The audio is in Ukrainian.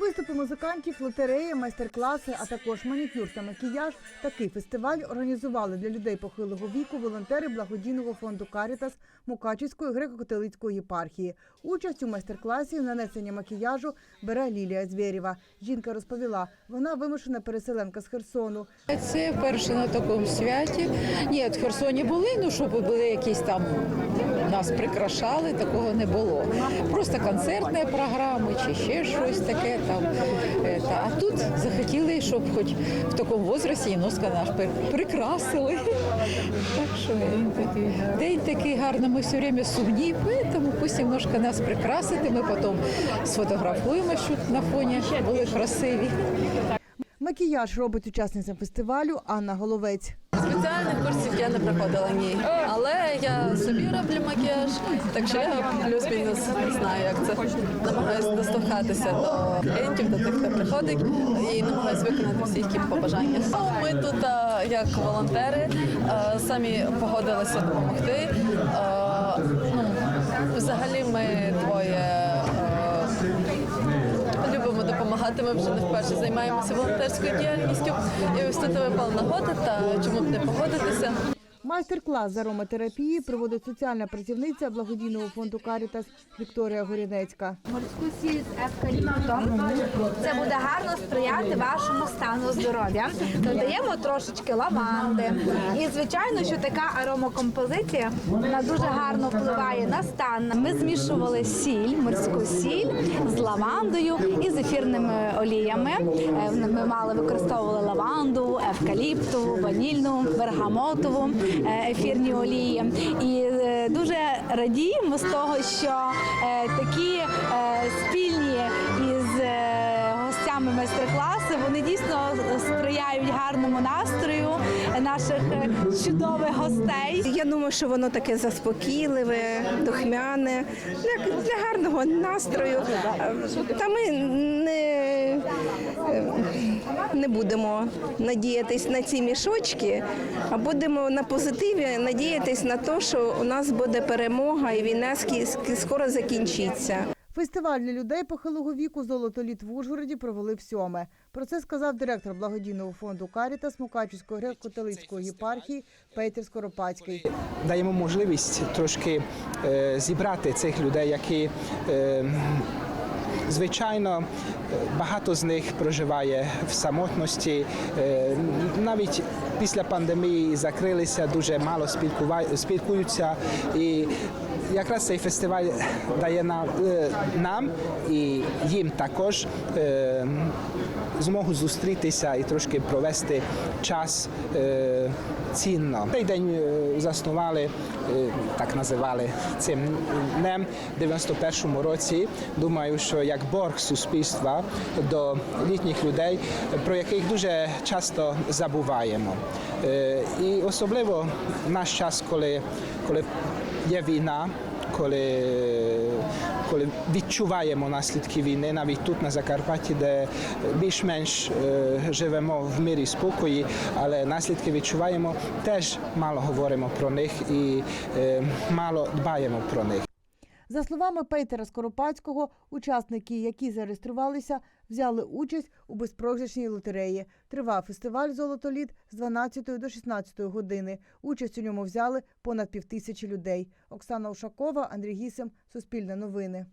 Виступи музикантів, лотереї, майстер-класи, а також манікюр та макіяж. Такий фестиваль організували для людей похилого віку волонтери благодійного фонду Карітас Мукачівської греко-католицької єпархії. Участь у майстер-класі нанесення макіяжу бере Лілія Звєрєва. Жінка розповіла, вона вимушена переселенка з Херсону. Це перше на такому святі. Ні, в Херсоні були, ну щоб були якісь там нас прикрашали, такого не було. Просто концертні програми чи ще щось таке там. Е, А тут захотіли, щоб хоч в такому возрасті носка наш прикрасили. Так що день такий гарний, ми все время сумні, тому пусть немножко нас прикрасити, ми потім сфотографуємо, щоб на фоні були красиві. Макіяж робить учасниця фестивалю Анна Головець. Спеціальних курсів я не проходила ні. Але я собі роблю макіяж, так що я плюс-мінус знаю, як це. Намагаюся дослухатися до клієнтів, до тих, хто приходить, і намагаюся виконати всі їхні побажання. Ну, Ми тут, як волонтери, самі погодилися допомогти. Ну, Взагалі ми двоє. Любимо допомагати. Ми вже не вперше займаємося волонтерською діяльністю. І ось тут випала нагода, та чому б не погодитися. Майстер-клас з ароматерапії проводить соціальна працівниця благодійного фонду Карітас Вікторія Горінецька. морську сіль з евкаліптом. Це буде гарно сприяти вашому стану здоров'я. Додаємо трошечки лаванди. І звичайно, що така аромакомпозиція вона дуже гарно впливає на стан. Ми змішували сіль, морську сіль з лавандою і з ефірними оліями. Е, Ми мали використовували лаванду, евкаліптову, ванільну, бергамотову ефірні олії. І е, дуже радіємо з того, що е, такі е, спільні із е, гостями майстер-класи вони дійсно сприяють гарному настрою наших е, чудових гостей. Я думаю, що воно таке заспокійливе, духмяне, для, для гарного настрою. Та ми не, не будемо надіятись на ці мішочки, а будемо на позитиві надіятись на те, що у нас буде перемога і війна скоро закінчиться. Фестиваль для людей похилого віку Золотоліт в Ужгороді провели в сьоме. Про це сказав директор благодійного фонду Карітас Мукачівської греко-католицької єпархії Петер Скоропадський. даємо можливість трошки е, зібрати цих людей, які е, звичайно багато з них проживає в самотності. Е, навіть після пандемії закрилися, дуже мало спілкуються і. Якраз цей фестиваль дає нам, е, нам і їм також е, змогу зустрітися і трошки провести час е, цінно. Цей день заснували, так називали цим днем в 91-му році. Думаю, що як борг суспільства до літніх людей, про яких дуже часто забуваємо. І особливо наш час, коли, коли є війна, коли, коли відчуваємо наслідки війни, навіть тут на Закарпатті, де більш-менш е, живемо в мирі спокої, але наслідки відчуваємо, теж мало говоримо про них і е, мало дбаємо про них. За словами Пейтера Скоропадського, учасники, які зареєструвалися, взяли участь у безпрограшній лотереї. Тривав фестиваль Золотоліт з 12 до 16 години. Участь у ньому взяли понад півтисячі людей. Оксана Ушакова, Андрій Гісем, Суспільне новини.